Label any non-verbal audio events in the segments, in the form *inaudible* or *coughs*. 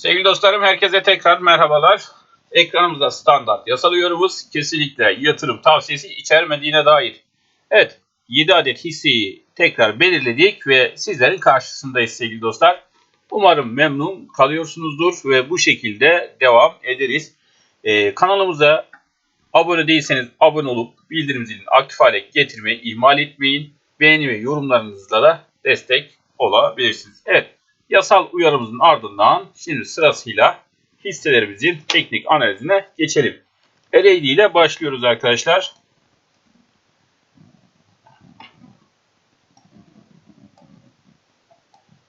Sevgili dostlarım herkese tekrar merhabalar. Ekranımızda standart yasal uyarımız kesinlikle yatırım tavsiyesi içermediğine dair. Evet 7 adet hisseyi tekrar belirledik ve sizlerin karşısındayız sevgili dostlar. Umarım memnun kalıyorsunuzdur ve bu şekilde devam ederiz. Ee, kanalımıza abone değilseniz abone olup bildirim zilini aktif hale getirmeyi ihmal etmeyin. Beğeni ve yorumlarınızla da destek olabilirsiniz. Evet yasal uyarımızın ardından şimdi sırasıyla hisselerimizin teknik analizine geçelim. Ereğli ile başlıyoruz arkadaşlar.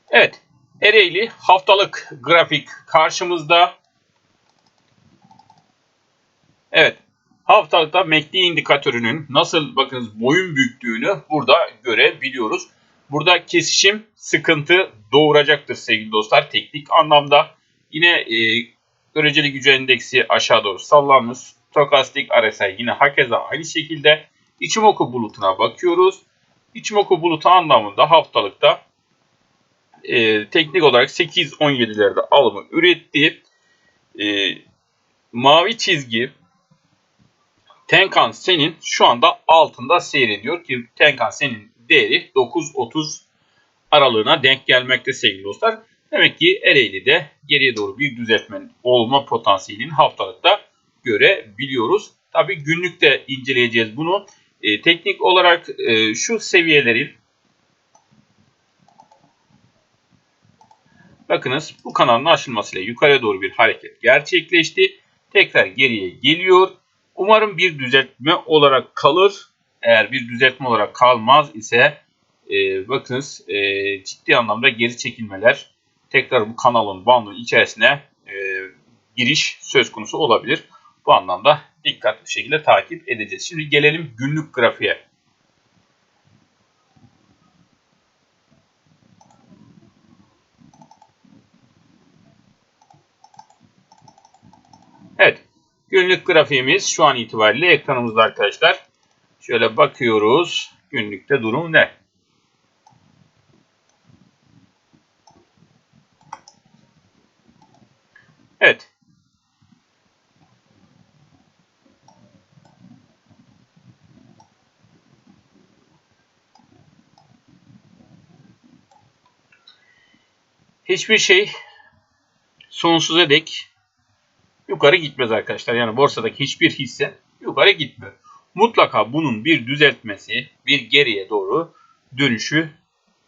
Evet. Ereğli haftalık grafik karşımızda. Evet. Haftalıkta MACD indikatörünün nasıl bakınız boyun büyüklüğünü burada görebiliyoruz. Burada kesişim sıkıntı doğuracaktır sevgili dostlar teknik anlamda. Yine e, göreceli gücü endeksi aşağı doğru sallanmış. Stokastik RSI yine hakeza aynı şekilde. İçimoku bulutuna bakıyoruz. İçimoku bulutu anlamında haftalıkta e, teknik olarak 8-17'lerde alımı üretti. E, mavi çizgi Tenkan senin şu anda altında seyrediyor ki Tenkan senin değeri 9.30 aralığına denk gelmekte sevgili dostlar. Demek ki Ereğli'de geriye doğru bir düzeltme olma potansiyelini haftalıkta görebiliyoruz. Tabi günlükte inceleyeceğiz bunu. E, teknik olarak e, şu seviyelerin bakınız bu kanalın açılmasıyla yukarıya doğru bir hareket gerçekleşti. Tekrar geriye geliyor. Umarım bir düzeltme olarak kalır. Eğer bir düzeltme olarak kalmaz ise e, bakınız e, ciddi anlamda geri çekilmeler tekrar bu kanalın bandının içerisine e, giriş söz konusu olabilir. Bu anlamda dikkatli bir şekilde takip edeceğiz. Şimdi gelelim günlük grafiğe. Evet. Günlük grafiğimiz şu an itibariyle ekranımızda arkadaşlar. Şöyle bakıyoruz. Günlükte durum ne? Evet. Hiçbir şey sonsuza dek yukarı gitmez arkadaşlar. Yani borsadaki hiçbir hisse yukarı gitmiyor. Mutlaka bunun bir düzeltmesi, bir geriye doğru dönüşü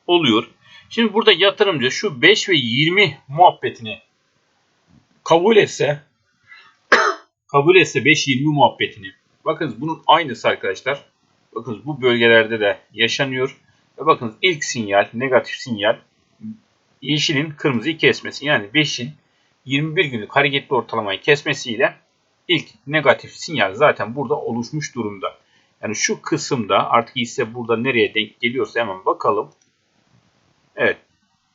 oluyor. Şimdi burada yatırımcı şu 5 ve 20 muhabbetini kabul etse *coughs* kabul etse 5-20 muhabbetini. Bakın bunun aynısı arkadaşlar. Bakın bu bölgelerde de yaşanıyor. Ve bakın ilk sinyal, negatif sinyal yeşilin kırmızıyı kesmesi. Yani 5'in 21 günlük hareketli ortalamayı kesmesiyle ilk negatif sinyal zaten burada oluşmuş durumda. Yani şu kısımda artık ise burada nereye denk geliyorsa hemen bakalım. Evet.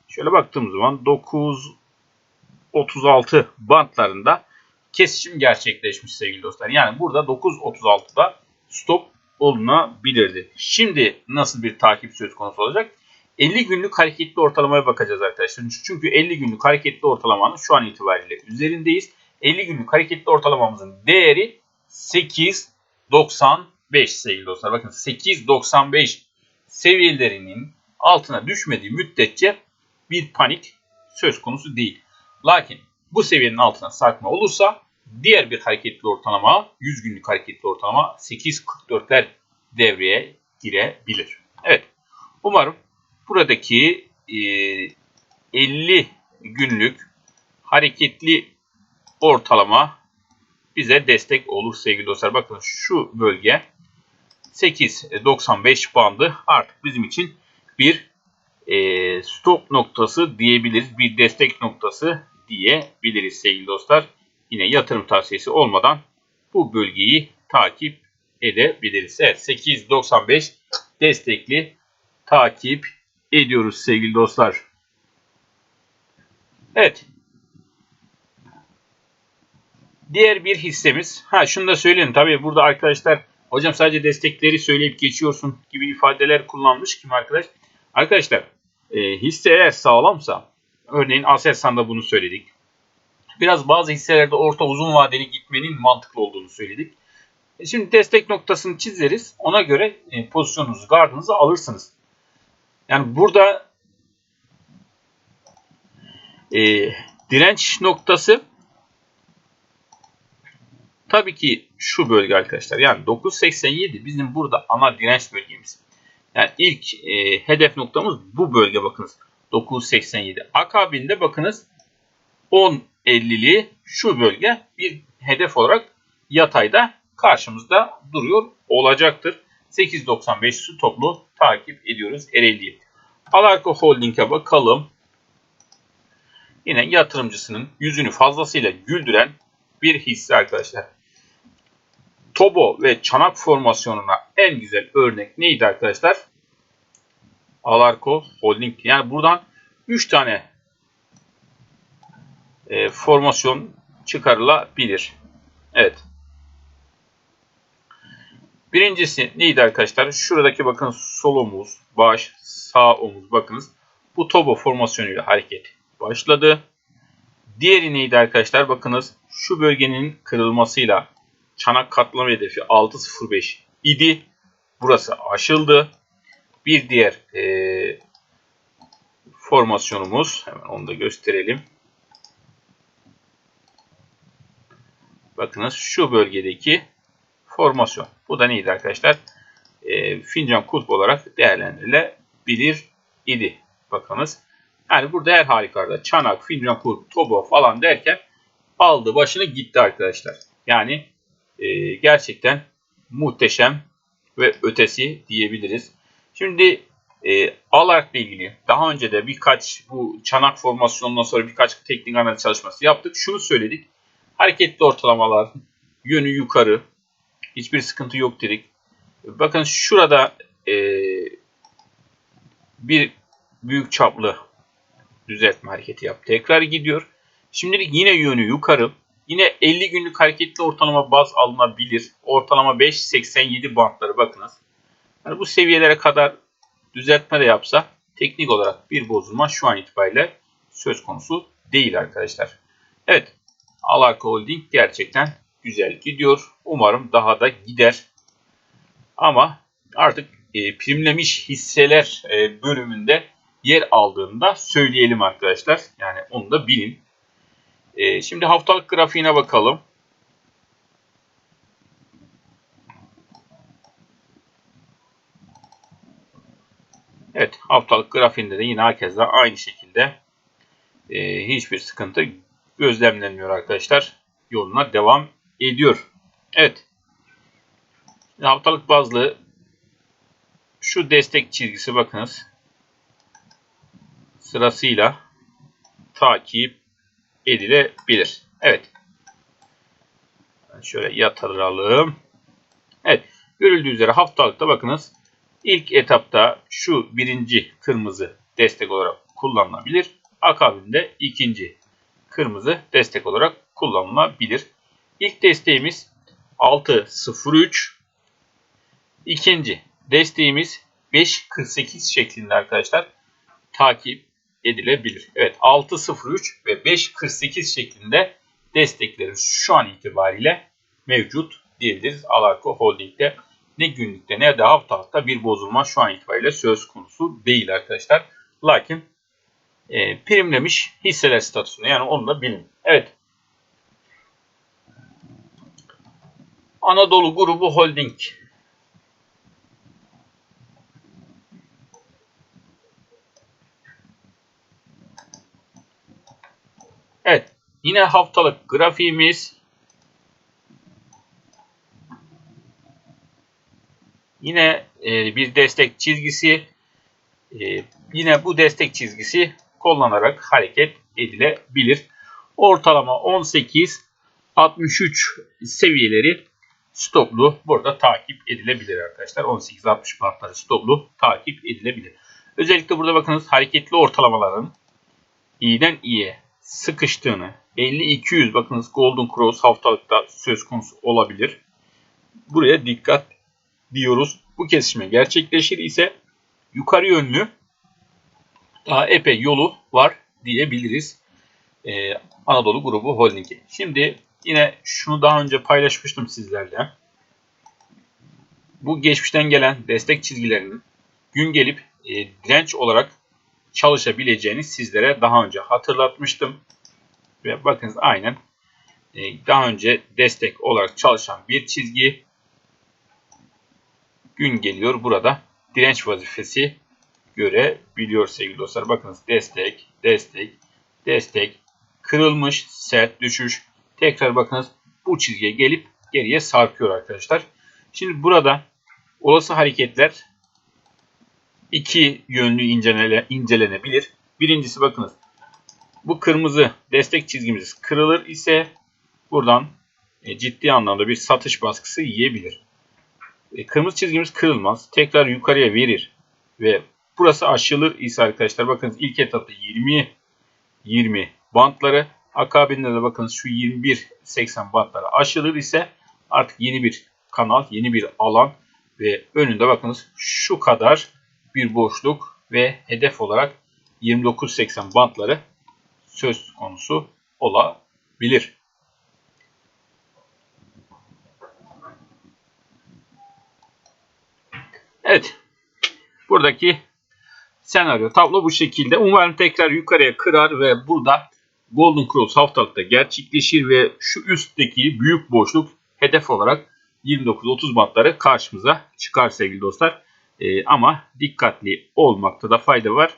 Şöyle baktığımız zaman 9 36 bantlarında kesişim gerçekleşmiş sevgili dostlar. Yani burada 9.36'da stop olunabilirdi. Şimdi nasıl bir takip söz konusu olacak? 50 günlük hareketli ortalamaya bakacağız arkadaşlar. Çünkü 50 günlük hareketli ortalamanın şu an itibariyle üzerindeyiz. 50 günlük hareketli ortalamamızın değeri 8.95 sevgili dostlar. Bakın 8.95 seviyelerinin altına düşmediği müddetçe bir panik söz konusu değil. Lakin bu seviyenin altına sarkma olursa diğer bir hareketli ortalama 100 günlük hareketli ortalama 8.44'ler devreye girebilir. Evet umarım buradaki e, 50 günlük hareketli ortalama bize destek olur sevgili dostlar. Bakın şu bölge 8.95 bandı artık bizim için bir e, stop noktası diyebiliriz. Bir destek noktası diyebiliriz sevgili dostlar. Yine yatırım tavsiyesi olmadan bu bölgeyi takip edebiliriz. Evet 895 destekli takip ediyoruz sevgili dostlar. Evet. Diğer bir hissemiz. Ha şunu da söyleyeyim. Tabii burada arkadaşlar hocam sadece destekleri söyleyip geçiyorsun gibi ifadeler kullanmış kim arkadaş. Arkadaşlar e, hisse eğer sağlamsa örneğin Aselsan'da bunu söyledik. biraz bazı hisselerde orta uzun vadeli gitmenin mantıklı olduğunu söyledik. E şimdi destek noktasını çizeriz. Ona göre e, pozisyonunuzu, gardınızı alırsınız. Yani burada e, direnç noktası tabii ki şu bölge arkadaşlar. Yani 9.87 bizim burada ana direnç bölgemiz. Yani ilk e, hedef noktamız bu bölge bakınız. 9.87. Akabinde bakınız 10.50'li şu bölge bir hedef olarak yatayda karşımızda duruyor olacaktır. 8.95 su toplu takip ediyoruz Ereğli'yi. Alarko Holding'e bakalım. Yine yatırımcısının yüzünü fazlasıyla güldüren bir hisse arkadaşlar. Tobo ve çanak formasyonuna en güzel örnek neydi arkadaşlar? Alarko Holding. Yani buradan 3 tane e, formasyon çıkarılabilir. Evet. Birincisi neydi arkadaşlar? Şuradaki bakın sol omuz, baş, sağ omuz bakınız. Bu Tobo formasyonuyla hareket başladı. Diğeri neydi arkadaşlar? Bakınız şu bölgenin kırılmasıyla çanak katlama hedefi 6.05 idi. Burası aşıldı. Bir diğer e, formasyonumuz hemen onu da gösterelim. Bakınız şu bölgedeki formasyon. Bu da neydi arkadaşlar? E, fincan kulp olarak değerlendirilebilir idi. Bakınız. Yani burada her halükarda çanak, fincan kulp, tobo falan derken aldı başını gitti arkadaşlar. Yani e, gerçekten muhteşem ve ötesi diyebiliriz. Şimdi e, Alark ile ilgili daha önce de birkaç bu çanak formasyonundan sonra birkaç teknik analiz çalışması yaptık. Şunu söyledik. Hareketli ortalamalar yönü yukarı. Hiçbir sıkıntı yok dedik. Bakın şurada e, bir büyük çaplı düzeltme hareketi yap. Tekrar gidiyor. Şimdilik yine yönü yukarı. Yine 50 günlük hareketli ortalama baz alınabilir. Ortalama 5.87 bantları bakınız. Yani bu seviyelere kadar düzeltme de yapsa teknik olarak bir bozulma şu an itibariyle söz konusu değil arkadaşlar. Evet Alarka Holding gerçekten güzel gidiyor. Umarım daha da gider. Ama artık e, primlemiş hisseler e, bölümünde yer aldığında söyleyelim arkadaşlar. Yani onu da bilin. E, şimdi haftalık grafiğine bakalım. Evet haftalık grafiğinde de yine herkese aynı şekilde e, hiçbir sıkıntı gözlemlenmiyor arkadaşlar. Yoluna devam ediyor. Evet. Haftalık bazlı şu destek çizgisi bakınız. Sırasıyla takip edilebilir. Evet. Şöyle yatıralım. Evet. Görüldüğü üzere haftalıkta bakınız İlk etapta şu birinci kırmızı destek olarak kullanılabilir. Akabinde ikinci kırmızı destek olarak kullanılabilir. İlk desteğimiz 6.03. İkinci desteğimiz 5.48 şeklinde arkadaşlar takip edilebilir. Evet 6.03 ve 5.48 şeklinde desteklerimiz şu an itibariyle mevcut diyebiliriz Alarko Holding'de ne günlükte ne de haftalıkta bir bozulma şu an itibariyle söz konusu değil arkadaşlar. Lakin e, primlemiş hisseler statüsünde yani onu da bilin. Evet. Anadolu Grubu Holding Evet. Yine haftalık grafiğimiz Yine e, bir destek çizgisi. E, yine bu destek çizgisi kullanarak hareket edilebilir. Ortalama 18 63 seviyeleri stoplu burada takip edilebilir arkadaşlar. 18-60 bantları stoplu takip edilebilir. Özellikle burada bakınız hareketli ortalamaların iyiden iyiye sıkıştığını 50-200 bakınız Golden Cross haftalıkta söz konusu olabilir. Buraya dikkat diyoruz. Bu kesişme gerçekleşir ise yukarı yönlü daha epey yolu var diyebiliriz. e, Anadolu Grubu Holding'i. Şimdi yine şunu daha önce paylaşmıştım sizlerle. Bu geçmişten gelen destek çizgilerinin gün gelip e, direnç olarak çalışabileceğini sizlere daha önce hatırlatmıştım. Ve bakınız aynen e, daha önce destek olarak çalışan bir çizgi gün geliyor burada direnç vazifesi görebiliyor sevgili dostlar. Bakınız destek, destek, destek, kırılmış, sert düşüş. Tekrar bakınız bu çizgiye gelip geriye sarkıyor arkadaşlar. Şimdi burada olası hareketler iki yönlü incelene, incelenebilir. Birincisi bakınız bu kırmızı destek çizgimiz kırılır ise buradan e, ciddi anlamda bir satış baskısı yiyebilir. E, kırmızı çizgimiz kırılmaz. Tekrar yukarıya verir ve burası aşılır ise arkadaşlar bakınız ilk etapta 20 20 bantları akabinde de bakınız şu 21 80 bantları aşılır ise artık yeni bir kanal, yeni bir alan ve önünde bakınız şu kadar bir boşluk ve hedef olarak 29.80 bantları söz konusu olabilir. Evet. Buradaki senaryo tablo bu şekilde. Umarım tekrar yukarıya kırar ve burada Golden Cross haftalıkta gerçekleşir ve şu üstteki büyük boşluk hedef olarak 29-30 bantları karşımıza çıkar sevgili dostlar. Ee, ama dikkatli olmakta da fayda var.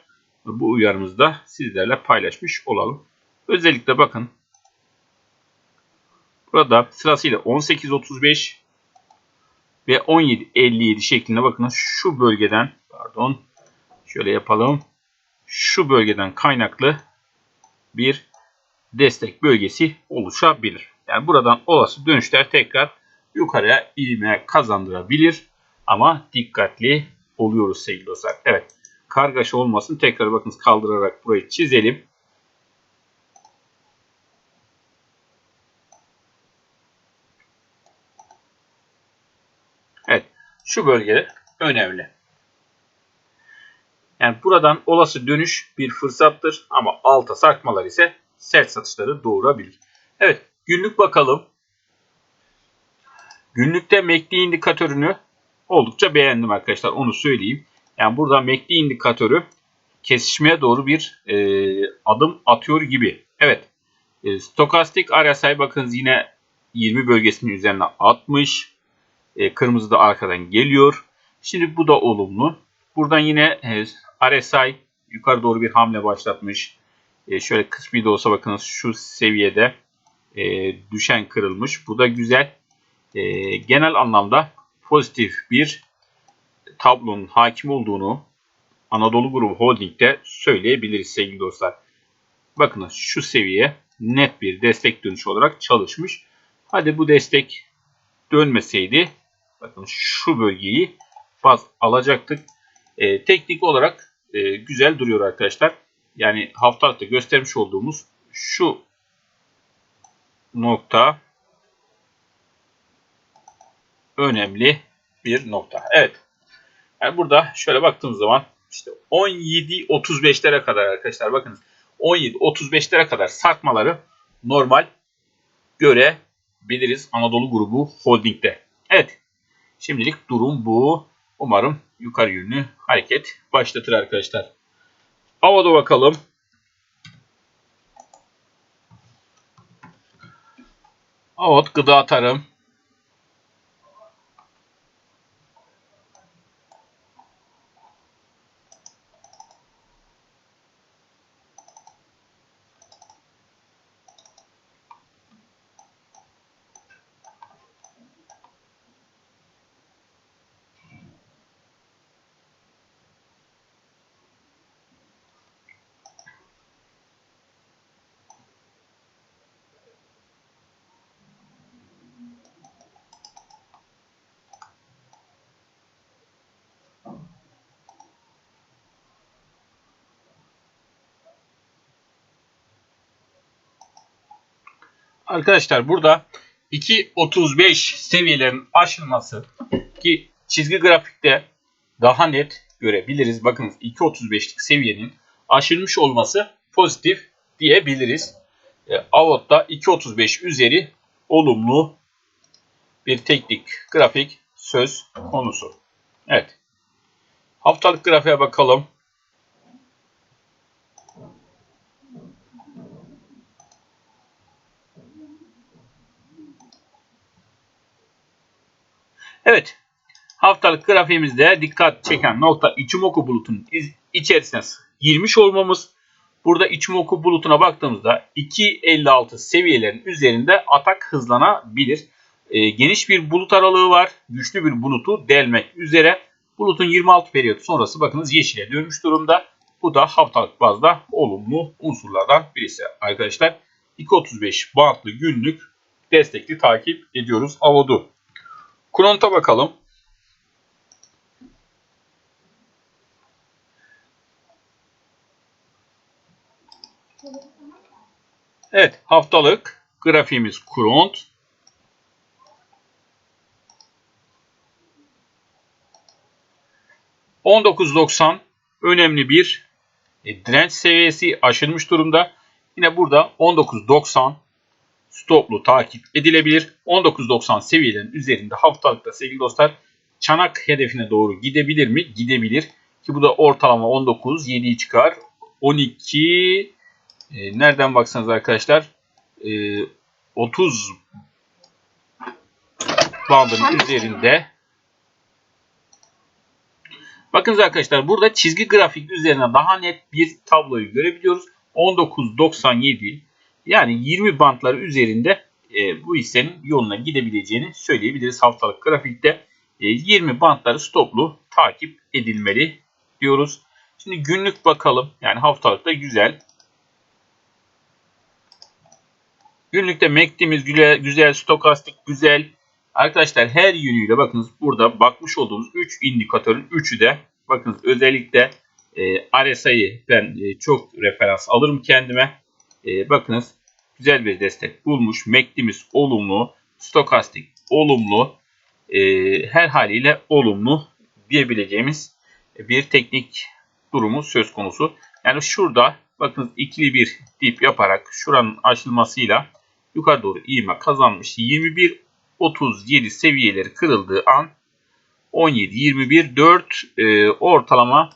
Bu uyarımızı da sizlerle paylaşmış olalım. Özellikle bakın burada sırasıyla 18.35 ve 17.57 şeklinde bakın şu bölgeden pardon şöyle yapalım. Şu bölgeden kaynaklı bir destek bölgesi oluşabilir. Yani buradan olası dönüşler tekrar yukarıya ivme kazandırabilir. Ama dikkatli oluyoruz sevgili dostlar. Evet kargaşa olmasın. Tekrar bakın kaldırarak burayı çizelim. Evet. Şu bölge önemli. Yani buradan olası dönüş bir fırsattır ama alta sarkmalar ise sert satışları doğurabilir. Evet günlük bakalım. Günlükte MACD indikatörünü oldukça beğendim arkadaşlar onu söyleyeyim. Yani burada MACD indikatörü kesişmeye doğru bir e, adım atıyor gibi. Evet. E, stokastik RSI bakın yine 20 bölgesinin üzerine atmış. E, kırmızı da arkadan geliyor. Şimdi bu da olumlu. Buradan yine e, RSI yukarı doğru bir hamle başlatmış. E, şöyle kısmi de olsa bakınız şu seviyede e, düşen kırılmış. Bu da güzel. E, genel anlamda pozitif bir tablonun hakim olduğunu Anadolu Grubu Holding'de söyleyebiliriz sevgili dostlar. Bakınız şu seviye net bir destek dönüşü olarak çalışmış. Hadi bu destek dönmeseydi bakın şu bölgeyi baz alacaktık. E, teknik olarak e, güzel duruyor arkadaşlar. Yani haftalıkta göstermiş olduğumuz şu nokta önemli bir nokta. Evet. Yani burada şöyle baktığımız zaman işte 17-35'lere kadar arkadaşlar bakınız 17-35'lere kadar sarkmaları normal görebiliriz Anadolu grubu holdingde. Evet. Şimdilik durum bu. Umarım yukarı yönlü hareket başlatır arkadaşlar. Havada bakalım. Evet gıda tarım. Arkadaşlar burada 2.35 seviyelerin aşılması ki çizgi grafikte daha net görebiliriz. Bakın 2.35'lik seviyenin aşılmış olması pozitif diyebiliriz. E, Avot'ta 2.35 üzeri olumlu bir teknik grafik söz konusu. Evet. Haftalık grafiğe bakalım. Evet. Haftalık grafiğimizde dikkat çeken nokta Ichimoku bulutunun içerisine girmiş olmamız. Burada Ichimoku bulutuna baktığımızda 2.56 seviyelerin üzerinde atak hızlanabilir. E, geniş bir bulut aralığı var. Güçlü bir bulutu delmek üzere. Bulutun 26 periyot sonrası bakınız yeşile dönmüş durumda. Bu da haftalık bazda olumlu unsurlardan birisi arkadaşlar. 2.35 bantlı günlük destekli takip ediyoruz Avodu. Kront'a bakalım. Evet haftalık grafiğimiz Kront. %19.90 önemli bir e, direnç seviyesi aşılmış durumda. Yine burada 19.90 stoplu takip edilebilir. 19.90 seviyelerin üzerinde haftalıkta sevgili dostlar çanak hedefine doğru gidebilir mi? Gidebilir. Ki bu da ortalama 19, 7'yi çıkar. 12 e, nereden baksanız arkadaşlar e, 30 bandının üzerinde Bakınız arkadaşlar burada çizgi grafik üzerine daha net bir tabloyu görebiliyoruz. 19.97 yani 20 bantları üzerinde e, bu hissenin yoluna gidebileceğini söyleyebiliriz haftalık grafikte. E, 20 bantları stoplu takip edilmeli diyoruz. Şimdi günlük bakalım. Yani haftalıkta güzel. Günlükte MACD'miz güzel, güzel, stokastik güzel. Arkadaşlar her yönüyle bakınız burada bakmış olduğumuz 3 indikatörün 3'ü de bakınız özellikle e, RSI'yi ben e, çok referans alırım kendime. E, bakınız güzel bir destek bulmuş. MACD'miz olumlu, stokastik olumlu, e, her haliyle olumlu diyebileceğimiz bir teknik durumu söz konusu. Yani şurada bakınız ikili bir dip yaparak şuranın açılmasıyla yukarı doğru iğme kazanmış. 21 37 seviyeleri kırıldığı an 17 21 4 e, ortalama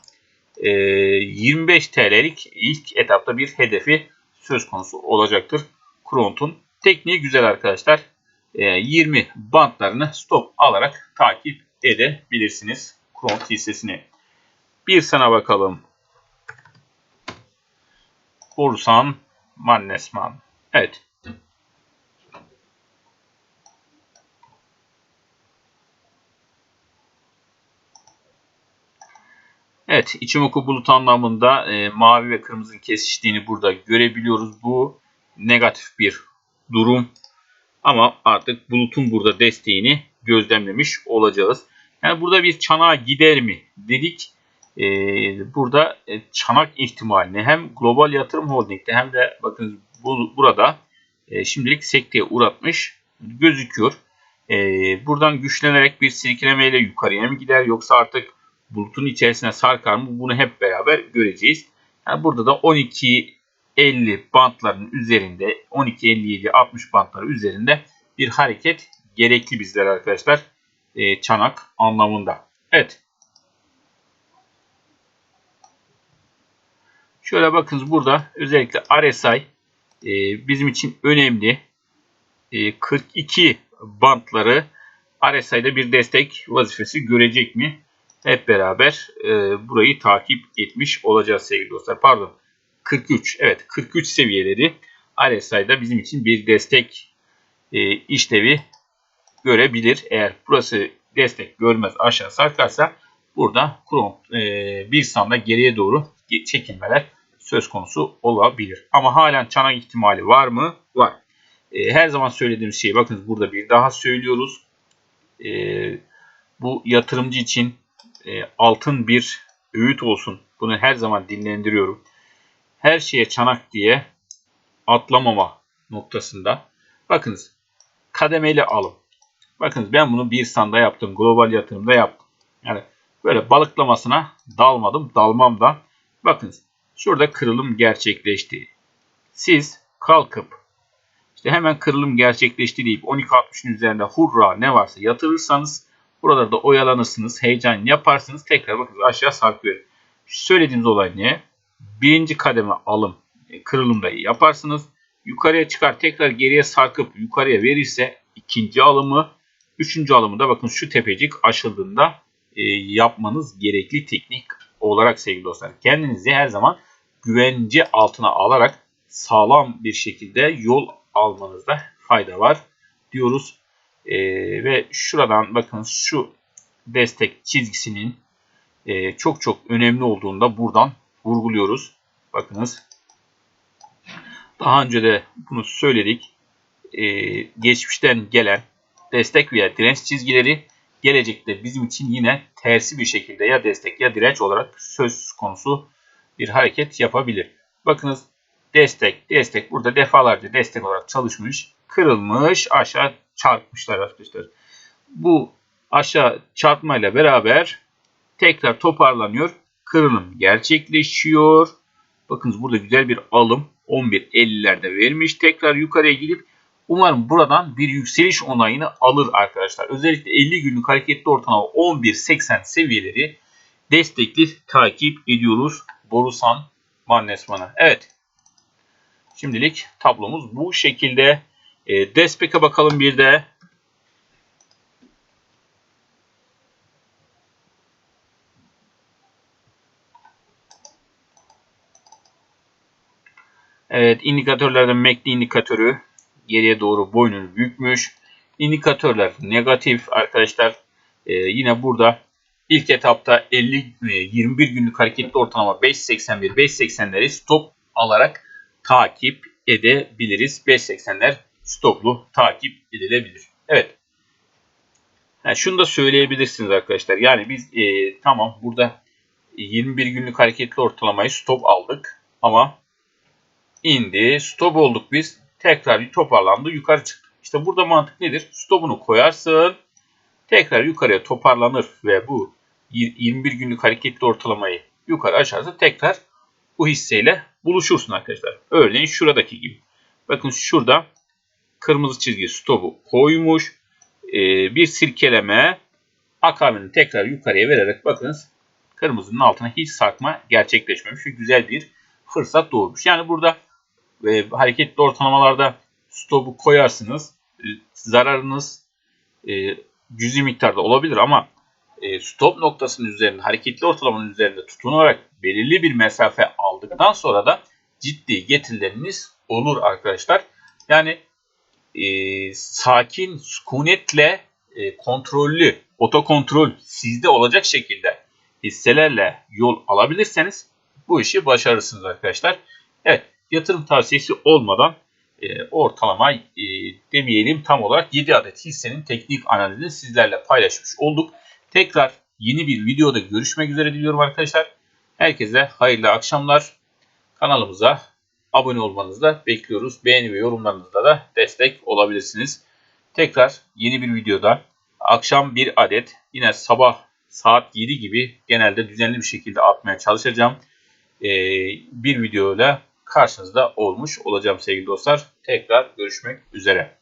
e, 25 TL'lik ilk etapta bir hedefi söz konusu olacaktır. Kront'un tekniği güzel arkadaşlar. E, 20 bantlarını stop alarak takip edebilirsiniz Kront hissesini. Bir sana bakalım. Bursan Mannesman. Evet. Evet, Ichimoku bulut anlamında e, mavi ve kırmızının kesiştiğini burada görebiliyoruz. Bu negatif bir durum. Ama artık bulutun burada desteğini gözlemlemiş olacağız. Yani burada bir çanağa gider mi dedik. Ee, burada e, çanak ihtimalini hem Global Yatırım Holding'de hem de bakın bu, burada e, şimdilik sekteye uğratmış gözüküyor. E, buradan güçlenerek bir silkelemeyle yukarıya mı gider yoksa artık bulutun içerisine sarkar mı bunu hep beraber göreceğiz. Yani burada da 12.50 bantların üzerinde 12.57-60 bantları üzerinde bir hareket gerekli bizler arkadaşlar. E, çanak anlamında. Evet. Şöyle bakınız burada özellikle RSI e, bizim için önemli. E, 42 bantları RSI'de bir destek vazifesi görecek mi? Hep beraber e, burayı takip etmiş olacağız sevgili dostlar. Pardon 43 evet 43 seviyeleri RSI'da bizim için bir destek e, işlevi görebilir. Eğer burası destek görmez aşağı sarkarsa burada Kron e, bir sanda geriye doğru çekilmeler söz konusu olabilir. Ama halen çanak ihtimali var mı? Var. E, her zaman söylediğimiz şey bakın burada bir daha söylüyoruz. E, bu yatırımcı için e, altın bir öğüt olsun. Bunu her zaman dinlendiriyorum. Her şeye çanak diye atlamama noktasında. Bakınız kademeli alım. Bakınız ben bunu bir sanda yaptım. Global yatırımda yaptım. Yani böyle balıklamasına dalmadım. Dalmam da. Bakınız şurada kırılım gerçekleşti. Siz kalkıp İşte hemen kırılım gerçekleşti deyip 12.60'ın üzerinde hurra ne varsa yatırırsanız buralarda oyalanırsınız, heyecan yaparsınız. Tekrar bakın aşağı sarkıyor. Söylediğimiz olay ne? Birinci kademe alım e, kırılımda yaparsınız. Yukarıya çıkar tekrar geriye sarkıp yukarıya verirse ikinci alımı, üçüncü alımı da bakın şu tepecik aşıldığında e, yapmanız gerekli teknik olarak sevgili dostlar. Kendinizi her zaman güvence altına alarak sağlam bir şekilde yol almanızda fayda var diyoruz. E, ve şuradan bakın şu destek çizgisinin e, çok çok önemli olduğunda buradan vurguluyoruz. Bakınız daha önce de bunu söyledik. E, geçmişten gelen destek veya direnç çizgileri gelecekte bizim için yine tersi bir şekilde ya destek ya direnç olarak söz konusu bir hareket yapabilir. Bakınız destek, destek burada defalarca destek olarak çalışmış, kırılmış, aşağı çarpmışlar arkadaşlar. Bu aşağı çarpmayla beraber tekrar toparlanıyor. Kırılım gerçekleşiyor. Bakınız burada güzel bir alım 11.50'lerde vermiş. Tekrar yukarıya gidip umarım buradan bir yükseliş onayını alır arkadaşlar. Özellikle 50 günlük hareketli ortalama 11.80 seviyeleri destekli takip ediyoruz. Borusan Mannesman'a. Evet. Şimdilik tablomuz bu şekilde. E, Despek'e bakalım bir de. Evet indikatörlerden MACD indikatörü geriye doğru boynunu bükmüş. İndikatörler negatif arkadaşlar. Ee, yine burada ilk etapta 50 21 e, günlük hareketli ortalama 5.81 5.80'leri stop alarak takip edebiliriz. 5.80'ler stoplu takip edilebilir. Evet. Yani şunu da söyleyebilirsiniz arkadaşlar. Yani biz e, tamam burada 21 günlük hareketli ortalamayı stop aldık ama indi. Stop olduk biz. Tekrar bir toparlandı. Yukarı çıktı. İşte burada mantık nedir? Stopunu koyarsın. Tekrar yukarıya toparlanır ve bu 21 günlük hareketli ortalamayı yukarı aşarsa tekrar bu hisseyle buluşursun arkadaşlar. Örneğin şuradaki gibi. Bakın şurada kırmızı çizgi stopu koymuş. Ee, bir sirkeleme akabini tekrar yukarıya vererek bakınız kırmızının altına hiç sarkma gerçekleşmemiş ve güzel bir fırsat doğurmuş. Yani burada e, hareketli ortalamalarda stopu koyarsınız. E, zararınız e, cüzi miktarda olabilir ama e, stop noktasının üzerinde, hareketli ortalamanın üzerinde tutunarak belirli bir mesafe aldıktan sonra da ciddi getirileriniz olur arkadaşlar. Yani e, sakin, sükunetle e, kontrollü, otokontrol sizde olacak şekilde hisselerle yol alabilirseniz bu işi başarırsınız arkadaşlar. Evet, yatırım tavsiyesi olmadan e, ortalama e, demeyelim tam olarak 7 adet hissenin teknik analizini sizlerle paylaşmış olduk. Tekrar yeni bir videoda görüşmek üzere diliyorum arkadaşlar. Herkese hayırlı akşamlar. Kanalımıza abone olmanızı da bekliyoruz. Beğeni ve yorumlarınızda da destek olabilirsiniz. Tekrar yeni bir videoda akşam bir adet yine sabah saat 7 gibi genelde düzenli bir şekilde atmaya çalışacağım. Ee, bir videoyla karşınızda olmuş olacağım sevgili dostlar. Tekrar görüşmek üzere.